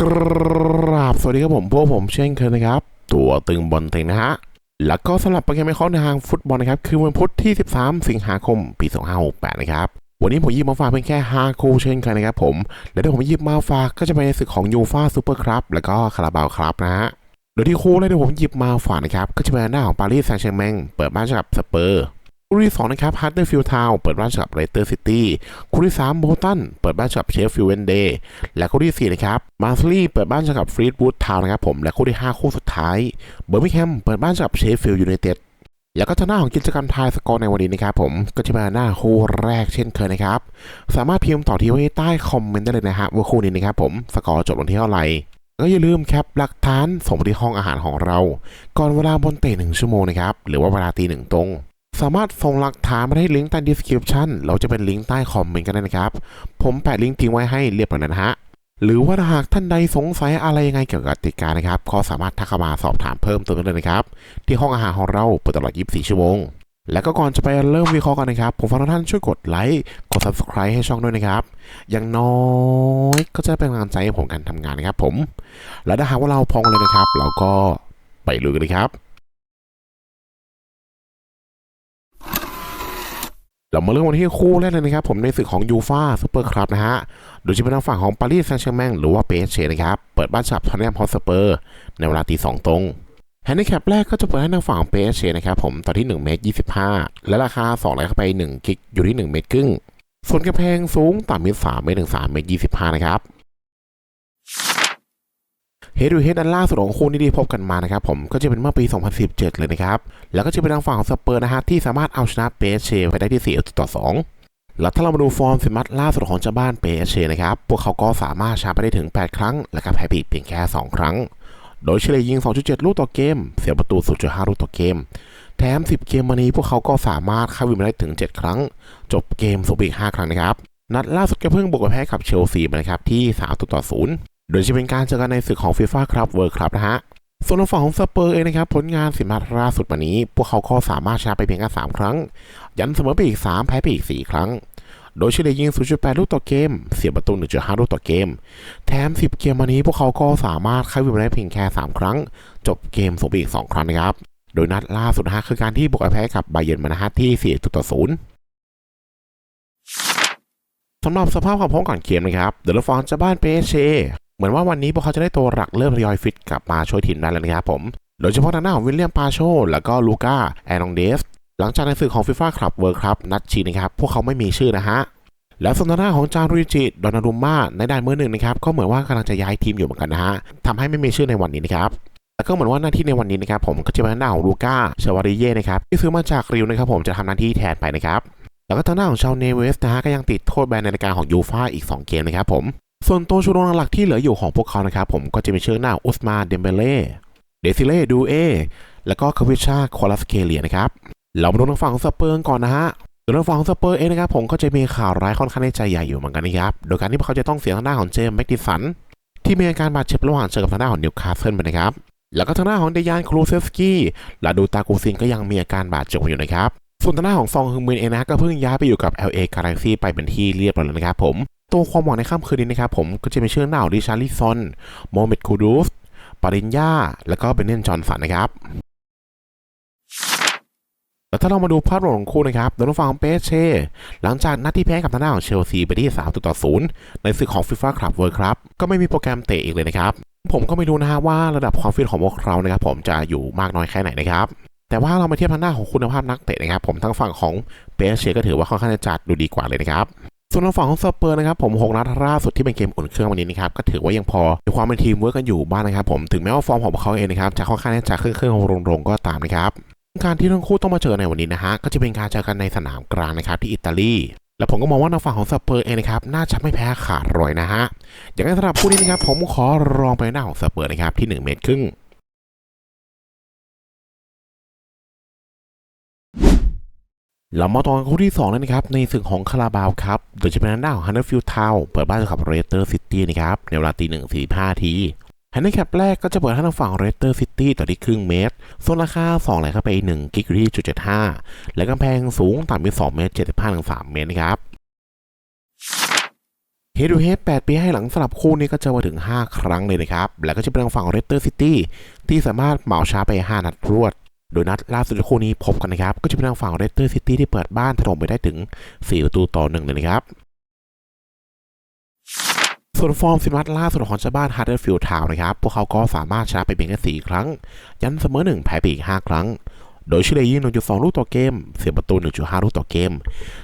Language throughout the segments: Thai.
กราบสวัสดีครับผมพวกผมเช่นเคยนะครับ ตัวตึงบอลเต็งนะฮะ แล้วก็สำหรับโปรแกรมในข้อในทางฟุตบอลนะครับ คือวันพุธที่ 13 สิงหาคม ปี 2568 นะครับ วันนี้ผมหยิบมาฝากเพียงแค่5คู่เช่นเคยนะครับผม และที่ผมหยิบมาฝากก็จะเป็นในศึกของยูฟาซูเปอร์ครับ แล้วก็คาราบาวครับนะฮะ โดยที่คู่แรกที่ผมหยิบมาฝากนะครับ ก็จะเป็นหน้าของปารีสแซงต์แชร์แมงเปิดบ้านกับสเปอร์ คู่ที่สองนะครับฮัตเตอร์ฟิลทาวเปิดบ้านเจอกับเรสเตอร์ซิตี้คู่ที่สามโบตันเปิดบ้านเจอกับเชฟฟิลเวนเดย์และคู่ที่4นะครับมาร์สลีย์เปิดบ้านเจอกับฟรีดวูดทาวนะครับผมและคู่ที่ 5 คู่สุดท้ายเบอร์มิงแฮมเปิดบ้านเจอกับเชฟฟิลยูไนเต็ดแล้วก็ทางหน้าของกิจกรรมทายสกอร์ในวันนี้นะครับผมก็จะเป็นหน้าคู่แรกเช่นเคยนะครับ สามารถพิมพ์ต่อที่ไว้ใต้คอมเมนต์ได้เลยนะฮะว่าคู่นี้นะครับผมสกอร์จบลงที่เท่าไหร่ก็อย่าลืมแคปหลักฐานส่งไปที่ห้องอาหารของเรา ก่อนเวลาบนเตะหนึ่งชั่วโมงนะครับหรือว่าเวลาตีหนึ่งตรง สามารถส่งหลักฐานมาได้ลิงก์ใต้ description เราจะเป็นลิงก์ใต้คอมเมนต์กันได้นะครับ ผมแปะลิงก์ทิ้งไว้ให้เรียบร้อยแล้นะฮะ หรือว่าหากท่านใดสงสัยอะไรยังไงเกี่ยวกับกติกานะครับ ก็สามารถทักเข้ามาสอบถามเพิ่มเติมได้เลยนะครับ ที่ห้องอาหารของเราเปิดตลอด 24 ชั่วโมง แล้วก็ก่อนจะไปเริ่มวิเคราะห์กันนะครับ ผมฝากทุกท่านช่วยกดไลค์ กด subscribe ให้ช่องด้วยนะครับ อย่างน้อยก็จะเป็นกำลังใจให้ผมการทำงานนะครับผม และถ้าหากว่าเราพร้อมเลยนะครับ เราก็ไปลุยกันเลยครับ เรามาเริ่มวันที่คู่แรกเลยนะครับผมในศึกของยูฟาซูเปอร์ครับนะฮะ โดยจะเป็นทางฝั่งของปารีสแซงต์แชร์แมงหรือว่าเปเชนะครับ เปิดบ้านฉับทอนแนมฮอสเปอร์ ในเวลาตีสองตรงแฮนดิแคปแรกก็จะเปิดให้ทางฝั่งของเปเชนะครับผมต่อที่1เมตร25 และราคา2ไหลเข้าไป1กิกอยู่ที่ 1 เมตรครึ่งส่วนกระแพงสูงต่ำมิด3เมตรถึง3เมตร25นะครับ เฮดูเฮดอันล่าสุดของคู่นี้ที่พบกันมานะครับผมก็จะเป็นเมื่อปี 2017 เลยนะครับ แล้วก็จะเป็นทางฝั่งของสเปอร์นะฮะที่สามารถเอาชนะเปเชไปได้ที่4ต่อ 2 แล้วถ้าเรามาดูฟอร์มสิมัตล่าสุดของเจ้าบ้านเปเชนะครับพวกเขาก็สามารถชนะไปได้ถึง 8 ครั้ง และก็แพ้ไปเพียงแค่ 2 ครั้ง โดยเฉลี่ยยิง 2.7 ลูกต่อเกม เสียประตู 0.5 ลูกต่อเกม แถม 10 เกมมานี้พวกเขาก็สามารถเข้าวินมได้ถึง 7 ครั้ง จบเกมสูงไปอีก 5 ครั้งนะครับนัดล่าสุดก็เพิ่งบุกไปแพ้กับเชลซีมานะครับที่3ต่อ0 โดยจะเป็นการเจอกันในศึกของฟีฟ่าครับเวิร์ครับนะฮะส่วนฝั่งของสเปอร์เองนะครับ ผลงานสิมาล่าสุดมานี้ พวกเขาก็สามารถชนะไปเพียงแค่3ครั้ง ยันเสมอไปอีก3แพ้ไปอีก4ครั้ง โดยเฉลี่ยยิง 0.8 ลูกต่อเกม เสียประตู 1.5 ลูกต่อเกม แถม 10 เกมมานี้พวกเขาก็สามารถเข้าวินมได้เพียงแค่ 3 ครั้ง จบเกมสูงไปอีก 2 ครั้งนะครับ โดยนัดล่าสุดนะฮะคือการที่บุกแพ้กับไบเยนมานะฮะที่4ต่อ0สำหรับสภาพความพร้อมก่อนเกมนะครับ เดลฟอนจะบ้านเปเชเห มือนว่าวันนี้พวกเขาจะได้ตัวหลักเริ่มทยอยฟิตกลับมาช่วยทีมได้แล้วนะครับผมโดยเฉพาะทางหน้าของวิลเลียมปาโชแล้วก็ลูก้าแอนองเดสหลังจากในศึกของฟีฟ่าคลับเวิร์ครับนัดชิงนะครับพวกเขาไม่มีชื่อนะฮะแล้วส่วนทางหน้าของจารุจิดอนารุมมาในด้านมือหนึ่งนะครับก็เหมือนว่ากำลังจะย้ายทีมอยู่เหมือนกันนะฮะทำให้ไม่มีชื่อในวันนี้นะครับแล้วก็เหมือนว่าหน้าที่ในวันนี้นะครับผมก็จะเป็นทางหน้าของลูก้าชาวาริเย่นะครับที่ซื้อมาจากริวนะครับผมจะทำหน้าที่แทนไปนะครับแล้วก็ทางหน้าของชาวเนเวสนะฮะก็ยังติดโทษแบนในรายการของยูฟ่าอีก 2 เกมนะครับผม ส่วนตัวชูโรงหลักที่เหลืออยู่ของพวกเขานะครับผมก็จะมีชื่อหน้าอุสมาเดมเบเล่เดซิเล่ดูเอแล้วก็คาวิชาคอลัสเคเลียนะครับเรามาดูทางฝั่งของสเปอร์ก่อนนะฮะส่วนทางฝั่งของสเปอร์เองนะครับผมก็จะมีข่าวร้ายค่อนข้างในใจใหญ่อยู่เหมือนกันนะครับโดยการที่พวกเขาจะต้องเสียทางหน้าของเจมส์แม็กดิสันที่มีอาการบาดเจ็บระหว่างเจอกับทางหน้าของนิวคาสเซิลไปนะครับแล้วก็ทางหน้าของเดยานครูเซฟสกี้และดูตากูซินก็ยังมีอาการบาดเจ็บอยู่นะครับส่วนทางหน้าของซองฮึงมินเองนะก็เพิ่งย้ายไปอยู่กับ LA Galaxy ไปเป็นที่เรียบร้อยแล้วนะครับผม ตัวความหวังในค่ำคืนนี้นะครับผมก็จะมีชื่อหน้าของดิชาริซอนโมเมดคูดูฟปารินยาแล้วก็เบนเนนจอนสันนะครับแล้วถ้าเรามาดูภาพรวมของคู่นะครับโดยทางฝั่งของเปเช่ หลังจากนัดที่แพ้กับทางหน้าของเชลซีไปที่3ต่อ0ในศึกของฟีฟ่าคลับเวิร์ครับ ก็ไม่มีโปรแกรมเตะอีกเลยนะครับ ผมก็ไม่รู้นะฮะว่าระดับความฟิตของพวกเขานะครับผมจะอยู่มากน้อยแค่ไหนนะครับ แต่ว่าเรามาเทียบทางหน้าของคุณภาพนักเตะนะครับ ผมทั้งฝั่งของเปเช่ก็ถือว่าค่อนข้างจะจัดดูดีกว่าเลยนะครับ ส่วนทางฝั่งของสเปอร์นะครับผมหกนัดล่าสุดที่เป็นเกมอุ่นเครื่องวันนี้นะครับก็ถือว่ายังพอมีความเป็นทีมเวิร์กกันอยู่บ้างนะครับผมถึงแม้ว่าฟอร์มของพวกเขาเองนะครับจะค่อนข้างจะเครื่องๆรงๆก็ตามนะครับการที่ทั้งคู่ต้องมาเจอในวันนี้นะฮะก็จะเป็นการเจอกันในสนามกลางนะครับที่อิตาลีและผมก็มองว่าทางฝั่งของสเปอร์เองนะครับน่าจะไม่แพ้ขาดรอยนะฮะอย่างนั้นสำหรับคู่นี้นะครับผมขอลองไปหน้าของสเปอร์นะครับที่ 1 เมตรครึ่ง เรามาต่อกันคู่ที่2แล้วนะครับ ในศึกของคาราบาวครับ โดยจะเป็นทางด้านของฮันเดอร์ฟิลด์ทาวเปิดบ้านกับเรสเตอร์ซิตี้นะครับ ในเวลาตีหนึ่งสี่ห้าทีฮันเดอร์แคปแรกก็จะเปิดให้ทางฝั่งเรสเตอร์ซิตี้ต่อที่ครึ่งเมตรส่วนราคา2ไหลเข้าไป 1 กิกอยู่ที่จุดเจ็ดห้าและกำแพงสูงต่ำไป2เมตร75ถึง3เมตรนะครับเฮดูเฮด8ปีให้หลังสลับคู่นี้ก็จอมาถึง 5 ครั้งเลยนะครับ แล้วก็จะเป็นทางฝั่งเรสเตอร์ซิตี้ที่สามารถเหมาช้าไป 5 นัดรวด โดยนัดล่าสุดคู่นี้พบกันนะครับ ก็จะเป็นทางฝั่งเรสเตอร์ซิตี้ที่เปิดบ้านถล่มไปได้ถึง 4 ประตูต่อหนึ่งเลยนะครับส่วนฟอร์มสินัดล่าสุดของเจ้าบ้านฮาร์เดอร์ฟิลด์ทาวน์นะครับ พวกเขาก็สามารถชนะไปเพียงแค่4ครั้ง ยันเสมอ1แพ้ไปอีก5ครั้ง โดยเฉลี่ยยิง1.2 ลูกต่อเกม เสียประตู 1.5 ลูกต่อเกม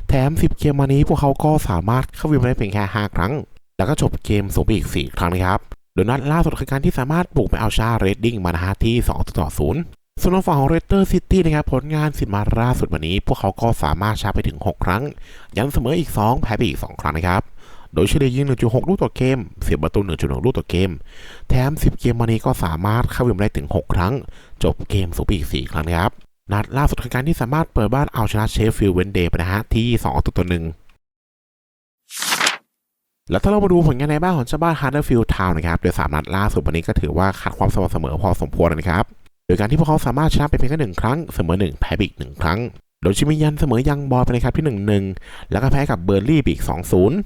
แถม 10 เกมมานี้พวกเขาก็สามารถเข้าวินได้เพียงแค่5ครั้ง แล้วก็จบเกมสูงไปอีก 4 ครั้งนะครับ โดยนัดล่าสุดคือการที่สามารถบุกไปเอาชาเรดดิ้งมานะฮะที่2ต่อ0 ส่วนทางฝั่งของเรสเตอร์ซิตี้นะครับผลงานสิมาล่าสุดวันนี้ พวกเขาก็สามารถชนะไปถึง 6 ครั้ง ยันเสมออีก 2 แพ้ไปอีก 2 ครั้งนะครับ โดยเฉลี่ยยิง 1.6 ลูกต่อเกม เสียประตู 1.1 ลูกต่อเกม แถม 10 เกมมานี้ก็สามารถเข้าวินได้ถึง 6 ครั้ง จบเกมสูงไปอีก 4 ครั้งนะครับ นัดล่าสุดคือการที่สามารถเปิดบ้านเอาชนะเชฟฟิลด์เวนเดย์ไปนะฮะที่2ต่อหนึ่งแล้วถ้าเรามาดูผลงานในบ้านของเจ้าบ้านฮาร์เดอร์ฟิลด์ทาวน์นะครับโดยสามนัดล่าสุดวันนี้ก็ถือว่าขาดความสม่ำเสมอพอสมควรนะครับ ดยการที่พวกเขาสามารถชนะไปเพียงแค่หนึ่งครั้งเสมอหนึ่งแพ้ไปอีกหนึ่งครั้ง โดยชิมิยันเสมอยังบอลไปในครับที่หนึ่งหนึ่งแล้วก็แพ้กับเบอร์ลี่ไปอีกสองศูนย์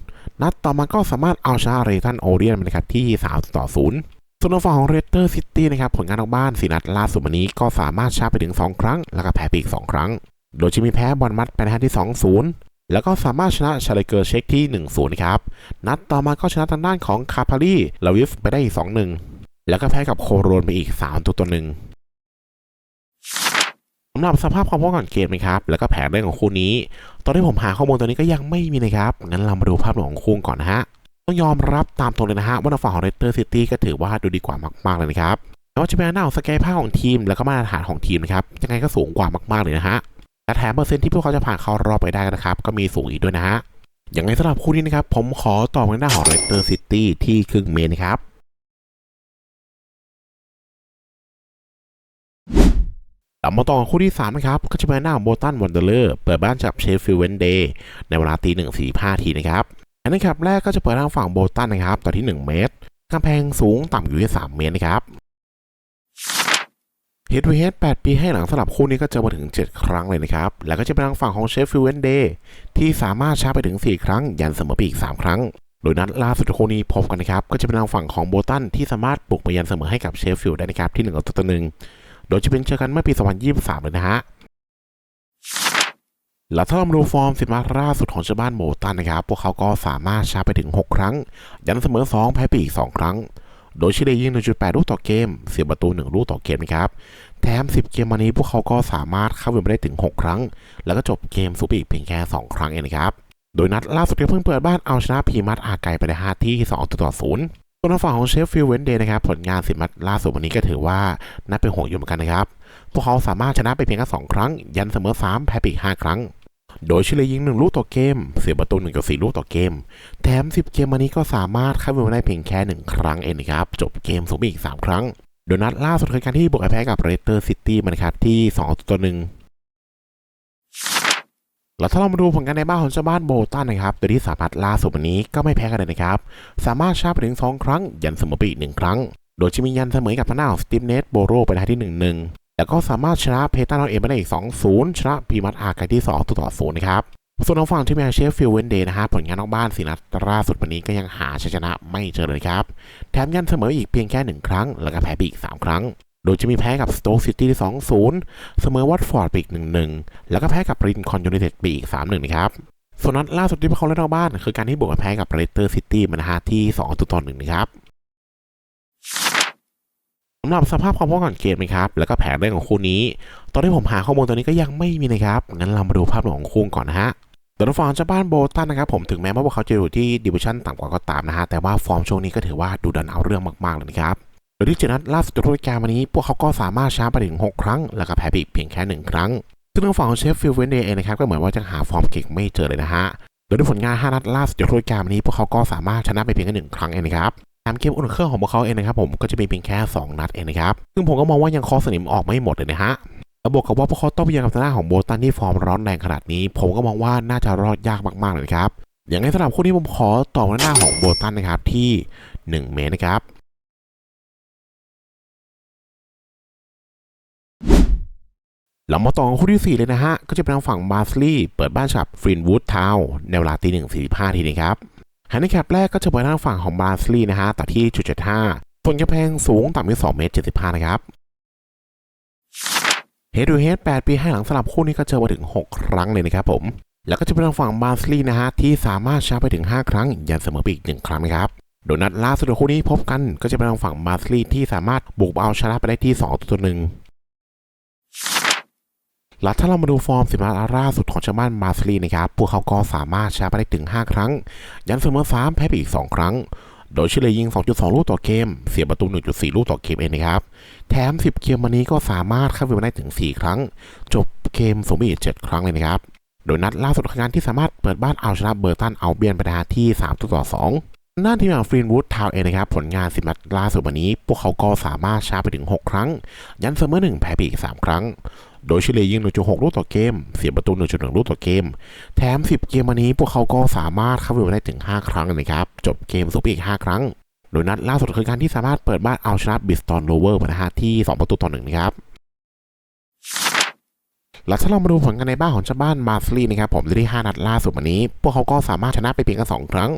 นัดต่อมาก็สามารถเอาชนะเรตันโอเรียนไปในครับที่สามต่อศูนย์ส่วนทางฝั่งของเรสเตอร์ซิตี้นะครับผลงานนอกบ้านสีนัดล่าสุดวันนี้ก็สามารถชนะไปถึงสองครั้ง แล้วก็แพ้ไปอีกสองครั้ง โดยจะมีแพ้บอลมัดไปในะฮะที่ 2-0 แล้วก็สามารถชนะชาเลเกอร์เช็คที่ 1-0นะครับนัดต่อมาก็ชนะทางด้านของคาพารีลาวิฟไปได้อีก2-1แล้วก็แพ้กับโคโรนไปอีก3ตัวต่อหนึ่ง สำหรับสภาพความพร้อมก่อนเกมนะครับ แล้วก็แผนเรื่องของคู่นี้ ตอนที่ผมหาข้อมูลตัวนี้ก็ยังไม่มีนะครับ งั้นเรามาดูภาพรวมของคู่ก่อนนะฮะ ต้องยอมรับตามตรงเลยนะฮะ ว่าทางฝั่งของเรสเตอร์ซิตี้ก็ถือว่าดูดีกว่ามากๆเลยนะครับไม่ว่าจะเป็นหน้าของสเกลภาพของทีม แล้วก็มาตรฐานของทีมนะครับยังไงก็สูงกว่ามากๆเลยนะฮะ และแถมเปอร์เซ็นต์ที่พวกเขาจะผ่านเข้ารอบไปได้นะครับก็มีสูงอีกด้วยนะฮะอย่างไรสำหรับคู่นี้นะครับผมขอตอบในหน้าของเรสเตอร์ซิตี้ที่ครึ่งเมนนะครับ เรามาต่อคู่ที่3นะครับก็จะเป็นหน้าของโบตันวันเดอร์เลอร์เปิดบ้านจากเชฟฟิลด์เวนเดย์ในเวลาตีหนึ่งสี่ห้าทีนะครับอันนี้ครับแรกก็จะเปิดทางฝั่งโบตันนะครับต่อที่ 1 เมตรกำแพงสูงต่ำอยู่ที่ 3 เมตรนะครับเฮด o ูเฮด8ปีให้หลังสลับคู่นี้ก็จอมาถึง 7 ครั้งเลยนะครับ แล้วก็จะเป็นทางฝั่งของเชฟฟิลด์เวนเดย์ที่สามารถชาไปถึง 4 ครั้ง ยันเสมอไปอีก 3 ครั้ง โดยนัดล่าสุดคู่นี้พบกันนะครับก็จะเป็นทางฝั่งของโบตันที่สามารถปลุกไปยันเสมอให้กับเชฟฟิลด์ได้นะครับที่1ต่อหนึ่ง โดยจะเป็นเจอกันเมื่อปี 2023 เลยนะฮะแล้วถ้าเรามาดูฟอร์มสินมาล่าสุดของเจ้าบ้านโบตันนะครับ พวกเขาก็สามารถชาร์จไปถึง 6 ครั้ง ยันเสมอ 2 แพ้ไปอีก 2 ครั้ง โดยเฉลี่ยยิง 1.8 ลูกต่อเกม เสียประตู 1 ลูกต่อเกมนะครับ แถม 10 เกมมานี้พวกเขาก็สามารถเข้าวินไปได้ถึง 6 ครั้ง แล้วก็จบเกมซูปอีกเพียงแค่ 2 ครั้งเองนะครับ โดยนัดล่าสุดก็เพิ่งเปิดบ้านเอาชนะพีมัดอาไกไปได้5ที่2ต่อ0 ส่วนทางฝั่งของเชฟฟิลเวนเดย์นะครับผลงานสินมัดล่าสุดวันนี้ก็ถือว่าน่าเป็นห่วงอยู่เหมือนกันนะครับพวกเขาสามารถชนะไปเพียงแค่2ครั้ง ยันเสมอ 3 แพ้ไปอีก5ครั้ง โดยเฉลี่ยยิง 1 ลูกต่อเกม เสียประตู1กับ4ลูกต่อเกม แถม 10 เกมมานี้ก็สามารถเข้าวินได้เพียงแค่ 1 ครั้งเองนะครับ จบเกมสูงไปอีก 3 ครั้ง โดยนัดล่าสุดคือการที่บุกแพ้กับเรสเตอร์ซิตี้มันครับที่2ต่อ1 แล้วถ้าเรามาดูผลงานในบ้านของเจ้าบ้านโบตันนะครับ โดยที่สามารถล่าสุดวันนี้ก็ไม่แพ้กันเลยนะครับ สามารถชาร์จไปถึง 2 ครั้ง ยันเสมอไปอีก1ครั้ง โดยจะมียันเสมอกับทางหน้าของสตีฟเนสโบโรไปได้ที่ 1-1 แล้วก็สามารถชนะเพตันเอาเองไปได้อีก 2-0 ชนะพีมัตอาร์ไกที่2ต่อ0นะครับ ส่วนทางฝั่งที่แมนเชฟฟิลเวนเดย์นะฮะผลงานนอกบ้านสีนัดล่าสุดวันนี้ก็ยังหาชัยชนะไม่เจอเลยครับ แถมยันเสมออีกเพียงแค่ 1 ครั้ง แล้วก็แพ้ไปอีก 3 ครั้ง โดยจะมีแพ้กับสโต๊กซิตี้ที่2-0เสมอวัตฟอร์ดไปอีก1-1แล้วก็แพ้กับรินคอนยูไนเต็ดไปอีก3-1นะครับส่วนนัดล่าสุดที่พวกเขาเล่นนอกบ้าน คือการที่บุกไปแพ้กับเรสเตอร์ซิตี้มันะฮะที่2ต่อ1นะครับสำหรับสภาพความพร้อมก่อนเกมนะครับ แล้วก็แผนเรื่องของคู่นี้ ตอนที่ผมหาข้อมูลตัวนี้ก็ยังไม่มีนะครับ งั้นเรามาดูภาพรวมของคู่ก่อนนะฮะโดยฟอร์มเจ้าบ้านโบตันนะครับผมถึงแม้ว่าพวกเขาจะอยู่ที่ดิวิชั่นต่ำกว่าก็ตามนะฮะ แต่ว่าฟอร์มช่วงนี้ก็ถือว่าดูดันเอาเรื่องมากๆเลยนะครับ ยที่เจนัดล่าสุดในรายการวันนี้ พวกเขาก็สามารถชนะไปถึง 6 ครั้ง แล้วก็แพ้ไปเพียงแค่ 1 ครั้ง ซึ่งทางฝั่งของเชฟฟิลด์เวนเดย์เองนะครับก็เหมือนว่าจะหาฟอร์มเก่งไม่เจอเลยนะฮะ โดยด้วยผลงาน 5 นัดล่าสุดในรายการวันนี้ พวกเขาก็สามารถชนะไปเพียงแค่หนึ่งครั้งเองนะครับตามเกมอุ่นเครื่องของพวกเขาเองนะครับผมก็จะมีเพียงแค่ 2 นัดเองนะครับ ซึ่งผมก็มองว่ายังคอสนิมออกไม่หมดเลยนะฮะแล้วบวกกับว่าพวกเขาต้องพยายามกับทางด้านของโบตันที่ฟอร์มร้อนแรงขนาดนี้ ผมก็มองว่าน่าจะรอดยากมากๆเลยครับ อย่างไรสำหรับคู่นี้ผมขอตอบหน้าของโบตันนะครับที่ 1 เมตรนะครับ เรามาต่อกันคู่ที่ 4 เลยนะฮะ ก็จะเป็นทางฝั่งบาสลีย์เปิดบ้านฉับฟรินวูดทาวน์ในเวลาตีหนึ่งสี่สิบห้าทีนะครับฮันดิแคปแรกก็จะเปิดทางฝั่งของบาสลีย์นะฮะต่อที่จุด75ส่วนกำแพงสูงต่ำที่2เมตร75นะครับเฮด o ูเฮด8ปีให้หลังสลับคู่นี้ก็เจอมาถึง6ครั้งเลยนะครับผม แล้วก็จะเป็นทางฝั่งบาสลีย์นะฮะที่สามารถชนะไปถึง5ครั้งยันเสมอไปอีก1ครั้งนะครับโดยนัดล่าสุดของคู่นี้พบกันก็จะเป็นทางฝั่งบาสลีย์ที่สามารถบุกเอาชนะไปได้ที่2ตัวหนึ่ง และถ้าเรามาดูฟอร์มสิบนัดล่าสุดของชาบ้านบาสลีนะครับ พวกเขาก็สามารถชนะไปได้ถึง 5 ครั้ง ยันเสมอ3แพ้ไปอีก 2 ครั้ง โดยเฉลี่ยยิง 2.2 ลูกต่อเกม เสียประตู 1.4 ลูกต่อเกมเองนะครับ แถม 10 เกมวันนี้ก็สามารถเข้าไปได้ถึง 4 ครั้ง จบเกมสมบีก 7 ครั้งเลยนะครับ โดยนัดล่าสุดของการที่สามารถเปิดบ้านเอาชนะเบอร์ตันเอาเบียนไปได้ที่3ต่อ2หน้าทีมอย่างฟรีนวูดทาวเองนะครับ ผลงาน10นัดล่าสุดวันนี้ พวกเขาก็สามารถชนะไปถึง 6 ครั้ง ยันเสมอ1แพ้ไปอีก 3 ครั้ง โดยเฉลี่ยยิง 1.6 ลูกต่อเกม เสียประตู 1.1 ลูกต่อเกม แถม 10 เกมวันนี้พวกเขาก็สามารถเข้าไปได้ถึง 5 ครั้งนะครับ จบเกมซุปอีก 5 ครั้ง โดยนัดล่าสุดคือการที่สามารถเปิดบ้านเอาชนะบิสตันโรเวอร์นะฮะที่ 2 ประตูต่อหนึ่งนะครับแล้วถ้าเรามาดูผลกันในบ้านของเจ้าบ้านมาสลีนะครับผมที่ 5 นัดล่าสุดวันนี้ พวกเขาก็สามารถชนะไปเพียงแค่2ครั้ง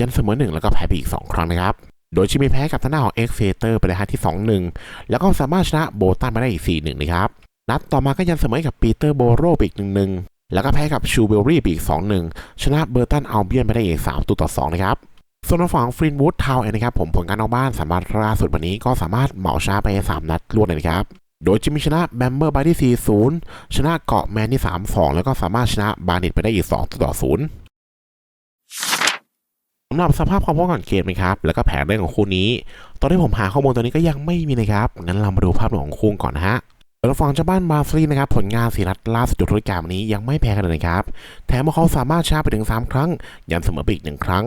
ยันเสมอ 1 แล้วก็แพ้ไปอีก 2 ครั้งนะครับโดยชิมีแพ้กับทางด้านของเอ็กเฟเตอร์ไปเลยฮะที่ 2-1 แล้วก็สามารถชนะโบตันมาได้อีก 4-1 นะครับ นัดต่อมาก็ยันเสมอกับปีเตอร์โบโรไปอีก1-1แล้วก็แพ้กับชูเบลรี่ไปอีก 2-1 ชนะเบอร์ตันอัลเบียนไปได้อีก3ตัวต่อ 2 นะครับส่วนฝั่งฟรินวูดทาวเองนะครับผมผลการเอาบ้านสามารถล่าสุดวันนี้ก็สามารถเหมาชนะไป 3 นัดรวดเลยนะครับ โดยจะมีชนะแบมเบอร์บาที่ 4-0 ชนะเกาะแมนที่ 3-2 แล้วก็สามารถชนะบาร์เน็ตไปได้อีก 2 ต่อ 0สำหรับสภาพความพร้อมก่อนเกมนะครับ แล้วก็แผนเรื่องของคู่นี้ ตอนที่ผมหาข้อมูลตัวนี้ก็ยังไม่มีนะครับ งั้นเรามาดูภาพรวมของคู่ก่อนนะฮะ เราฟังเจ้าบ้านบาฟรีนะครับผลงานสีนัดล่าสุดจุดทุกการวันนี้ยังไม่แพ้กันเลยนะครับ แถมว่าเขาสามารถชนะไปถึง 3 ครั้ง ยันเสมอไปอีกหนึ่งครั้ง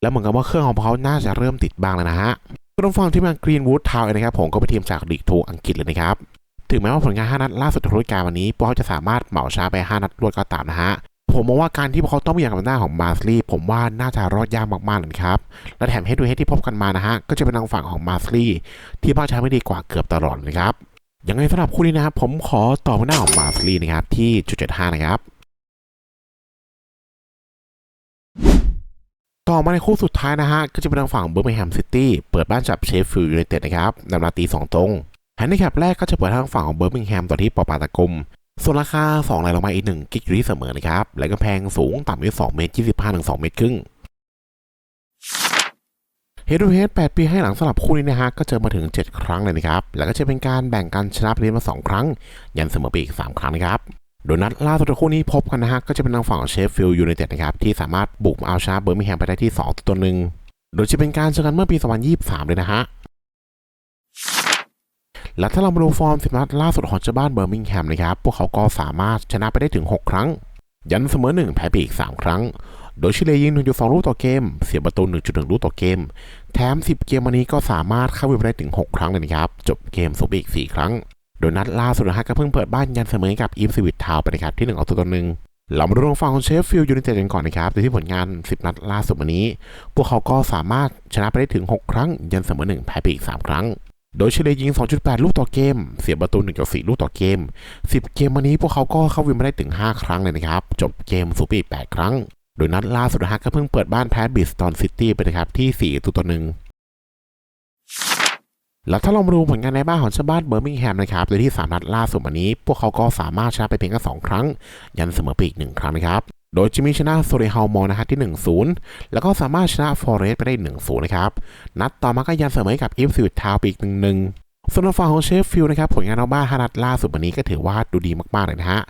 แล้วเหมือนกับว่าเครื่องของเขาน่าจะเริ่มติดบ้างแล้วนะฮะก็ต้องฟังที่มากรีนวูดทาวน์นะครับผมก็เป็นทีมจากลีกทูอังกฤษเลยนะครับ ถึงแม้ว่าผลงาน 5 นัดล่าสุดทุกการวันนี้พวกเขาจะสามารถเหมาชนะไป 5 นัดรวดก็ตามนะฮะผมมองว่าการที่พวกเขาต้องมีอย่างกับหน้าของมาสลีผมว่าน่าจะรอดยากมากๆเลยครับและแถมเฮดดูเฮดที่พบกันมานะฮะก็จะเป็นทางฝั่งของมาสลีที่ภาช้าไม่ดีกว่าเกือบตลอดเลยครับ ยังไงสำหรับคู่นี้นะครับ ผมขอต่อหน้าของมาสลีนะครับ ที่จุดเจ็ดห้านะครับ ต่อมาในคู่สุดท้ายนะฮะ ก็จะเป็นทางฝั่งเบอร์มิงแฮมซิตี้เปิดบ้านจับเชฟฟิลด์ยูไนเต็ดนะครับนำนาตีสองตรงแฮนดิแคปแรกก็จะเปิดทางฝั่งของเบอร์มิงแฮมต่อที่ปอปาตะกรมส่วนราคา2รายลงมาอีกหนึ่งกิกอยู่ที่เสมอนะครับ และก็แพงสูงต่ำอยู่2เมตร25ถึง2เมตรครึ่ง เฮด o ูเฮด8ปีให้หลังสลับคู่นี้นะฮะ ก็เจอมาถึง 7 ครั้งเลยนะครับ แล้วก็จะเป็นการแบ่งกันชนะไปเรียนมา 2 ครั้ง ยันเสมอไปอีก 3 ครั้งนะครับ โดยนัดล่าสุดคู่นี้พบกันนะฮะ ก็จะเป็นทางฝั่งเชฟฟิลด์ยูไนเต็ดนะครับ ที่สามารถบุกเอาชนะเบอร์มิงแฮมไปได้ที่ 2 ตัวหนึ่ง โดยจะเป็นการเจอกันเมื่อปี 2023 เลยนะฮะและถ้าเรามาดูฟอร์ม10นัดล่าสุดของเจ้าบ้านเบอร์มิงแฮมนะครับ พวกเขาก็สามารถชนะไปได้ถึง 6 ครั้ง ยันเสมอ 1 แพ้ไปอีก 3 ครั้ง โดยเฉลยยิง 1.2 ลูกต่อเกม เสียประตู 1.1 ลูกต่อเกม แถม 10 เกมวันนี้ก็สามารถเข้าไปได้ถึง 6 ครั้งเลยนะครับ จบเกมสมอีก 4 ครั้ง โดยนัดล่าสุดนะฮะก็เพิ่งเปิดบ้านยันเสมอกับอีฟสวิตทาวไปนะครับที่ 1 เอาตัวตัวหนึ่งเรามาดูทางฝั่งของเชฟฟิลด์ยูไนเต็ดกันก่อนนะครับโดยที่ผลงาน 10 นัดล่าสุดวันนี้ พวกเขาก็สามารถชนะไปได้ถึง 6 ครั้ง ยันเสมอ 1 แพ้ไปอีก 3 ครั้ง โดยเฉลยยิง 2.8 ลูกต่อเกม เสียประตู 1.4 ลูกต่อเกม 10 เกมวันนี้พวกเขาก็เข้าวินมาได้ถึง 5 ครั้งเลยนะครับ จบเกมสูปอีก8ครั้ง โดยนัดล่าสุดนะฮะก็เพิ่งเปิดบ้านแพ้บิสตอนซิตี้ไปนะครับที่ 4 ตัวต่อหนึ่งแล้วถ้าเรามาดูผลงานในบ้านของชาวบ้านเบอร์มิงแฮมนะครับโดยที่ 3 นัดล่าสุดวันนี้ พวกเขาก็สามารถชนะไปเพียงแค่2ครั้ง ยันเสมอไปอีก 1 ครั้งนะครับ โดยจะมีชนะโซเรฮาลมอนะฮะที่ 1-0 แล้วก็สามารถชนะฟอร์เรสไปได้ 1-0 นะครับ นัดต่อมาก็ยันเสมอกับอีฟซิวิตทาวไปอีก1-1ส่วนฝั่งของเชฟฟิลด์นะครับผลงานเอาบ้าน5นัดล่าสุดวันนี้ก็ถือว่าดูดีมากๆเลยนะฮะ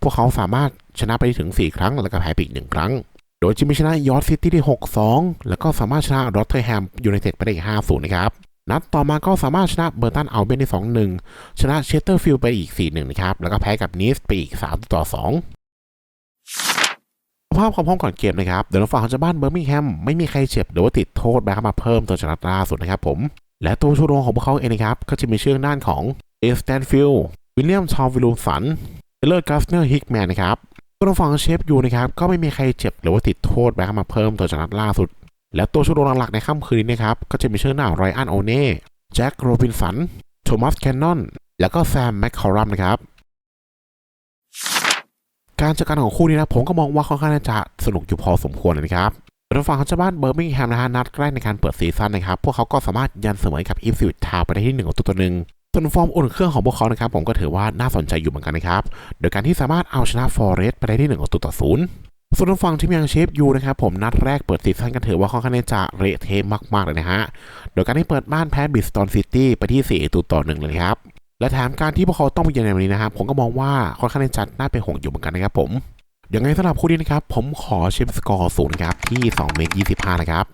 พวกเขาสามารถชนะไปถึง 4 ครั้งแล้วก็แพ้ไปอีก1ครั้ง ดยจะมีชนะยอร์ซิตี้ที่6-2 แล้วก็สามารถชนะรอตเทอร์แฮมยูไนเต็ดไปได้อีก 5-0 นะครับ นัดต่อมาก็สามารถชนะเบอร์ตันเอาเบนได้ 2-1 ชนะเชสเตอร์ฟิลด์ไปอีก 4-1 นะครับ แล้วก็แพ้กับนีสไปอีก3ต่อ2ภาพความพร้อมก่อนเกมนะครับ เดี๋ยวเราฝั่งของเจ้าบ้านเบอร์มิงแฮมไม่มีใครเจ็บหรือว่าติดโทษแบ็คมาเพิ่มตัวชนะล่าสุดนะครับผม และตัวชูโรงของพวกเขาเองนะครับ ก็จะมีชื่อด้านของเอสแตนฟิลวิลเลียมชอมวิลูสันเอเลอร์กัสเนอร์ฮิกแมนนะครับ ตัวฝั่งเชฟยูนะครับก็ไม่มีใครเจ็บหรือว่าติดโทษแบ็คมาเพิ่มตัวชนะล่าสุด และตัวชูโรงหลักในค่ำคืนนี้นะครับก็จะมีชื่อหน้าไรอันโอเน่แจ็คโรบินสันโทมัสแคนนอนแล้วก็แซมแมคคอรัมนะครับการจัดการของคู่นี้นะผมก็มองว่าค่อนข้างจะสนุกอยู่พอสมควรเลยนะครับส่วนฝั่งของเจ้าบ้านเบอร์มิงแฮมนะฮะนัดแรกในการเปิดซีซั่นนะครับ พวกเขาก็สามารถยันเสมอกับอีฟซิวิตทาวไปได้ที่หนึ่งตัวต่อหนึ่ง ส่วนฟอร์มอุ่นเครื่องของพวกเขานะครับผมก็ถือว่าน่าสนใจอยู่เหมือนกันนะครับ โดยการที่สามารถเอาชนะฟอร์เรสต์ไปได้ที่หนึ่งตัวต่อศูนย์ส่วนฝั่งทีมยังเชฟยูนะครับผมนัดแรกเปิดซีซั่นกันถือว่าค่อนข้างจะเละเทะมากๆเลยนะฮะ โดยการที่เปิดบ้านแพ้บิสตอนซิตี้ไปที่ 4ตัวต่อหนึ่งเลยครับ และแถมการที่พวกเขาต้องไปเยือนในวันนี้นะครับผมก็มองว่าค่อนข้างจะน่าเป็นห่วงอยู่เหมือนกันนะครับผมอยังไงสำหรับคู่นี้นะครับผมขอเชฟสกอร์ศูนย์ครับที่2เมตร25นะครับ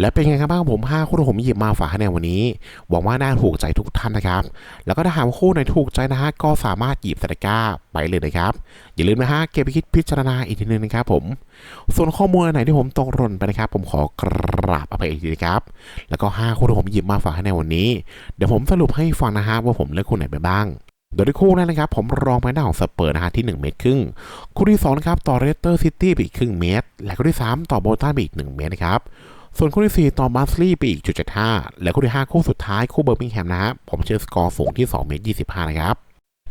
และเป็นไงครับบ้างผม5คู่ที่ผมหยิบมาฝากให้ในวันนี้ หวังว่าน่าถูกใจทุกท่านนะครับ แล้วก็ถ้าหากคู่ไหนถูกใจนะฮะก็สามารถหยิบตะกร้าไปเลยนะครับ อย่าลืมนะฮะเก็บไปคิดพิจารณาอีกทีนึงนะครับผม ส่วนข้อมูลไหนที่ผมตกหล่นไปนะครับ ผมขอกราบอภัยอีกทีนะครับ แล้วก็5คู่ที่ผมหยิบมาฝากให้ในวันนี้ เดี๋ยวผมสรุปให้ฟังนะฮะว่าผมเลือกคู่ไหนไปบ้างโดยที่คู่นั้นนะครับ ผมรองไปหน้าของสเปอร์นะฮะที่ 1 เมตรครึ่ง คู่ที่2นะครับต่อเรสเตอร์ซิตี้ไปอีกครึ่งเมตร และคู่ที่ 3 ต่อโบลตันไปอีก 1 เมตรนะครับ ส่วนคู่ที่4ต่อบัสลีย์ไปอีกจุด75และคู่ที่5คู่สุดท้ายคู่เบอร์มิงแฮมนะฮะผมเชื่อสกอร์สูงที่2เมตร25 นะครับ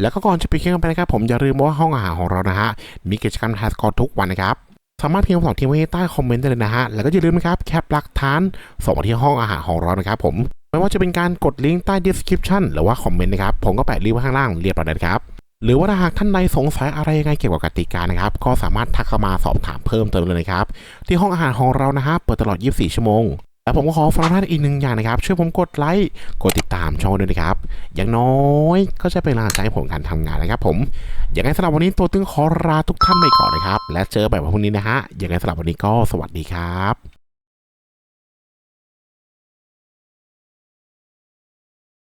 แล้วก็ก่อนจะไปเคียงไปนะครับผมอย่าลืมว่าห้องอาหารของเรานะฮะมีกิจกรรมทายสกอร์ทุกวันนะครับสามารถพิมพ์คำตอบทิ้งไว้ใต้คอมเมนต์ได้เลยนะฮะ แล้วก็อย่าลืมนะครับแคปหลักฐานส่งมาที่ห้องอาหารของเรานะครับผม ไม่ว่าจะเป็นการกดลิงก์ใต้ description หรือว่าคอมเมนต์นะครับ ผมก็แปะลิงก์ไว้ข้างล่างเรียบร้อยแล้วนะครับ หรือว่าถ้าหากท่านใดสงสัยอะไรยังไงเกี่ยวกับกติกานะครับ ก็สามารถทักเข้ามาสอบถามเพิ่มเติมเลยนะครับ ที่ห้องอาหารของเรานะฮะเปิดตลอด 24 ชั่วโมง และผมก็ขอฝากท่านอีกหนึ่งอย่างนะครับ ช่วยผมกดไลค์กดติดตามช่องด้วยนะครับ อย่างน้อยก็จะเป็นกำลังใจให้ผมการทำงานนะครับ ผมอย่างไรสำหรับวันนี้ตัวตึงขอลาทุกท่านไปก่อนนะครับ และเจอแบบวันพรุ่งนี้นะฮะอย่างไรสำหรับวันนี้ก็สวัสดีครับ